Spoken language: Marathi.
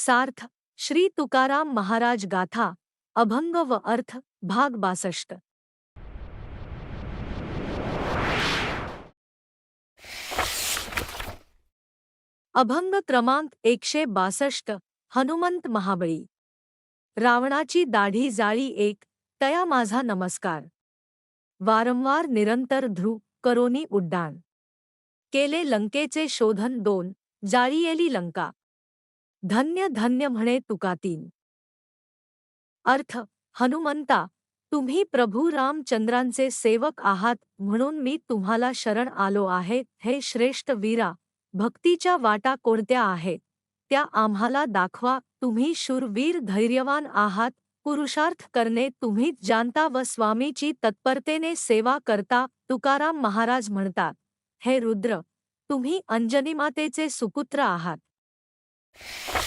सार्थ श्री तुकाराम महाराज गाथा अभंग व अर्थ भाग बासष्ट. अभंग क्रमांक एकशे बासष्ट हनुमंत महाबळी. रावणाची दाढी जाळी एक तया माझा नमस्कार. वारंवार निरंतर ध्रुव करोनी उड्डाण. केले लंकेचे शोधन दोन जाळीएली लंका. धन्य धन्य म्हणे तुकातीन अर्थ हनुमंता तुम्ही प्रभू रामचंद्रांचे सेवक आहात म्हणून मी तुम्हाला शरण आलो आहे. हे श्रेष्ठ वीरा भक्तीच्या वाटा कोणत्या आहेत? त्या आम्हाला दाखवा तुम्ही शूरवीर धैर्यवान आहात. पुरुषार्थ करणे तुम्हीच जाणता व स्वामीची तत्परतेने सेवा करता तुकाराम महाराज म्हणतात. हे रुद्र तुम्ही अंजनीमातेचे सुपुत्र आहात. you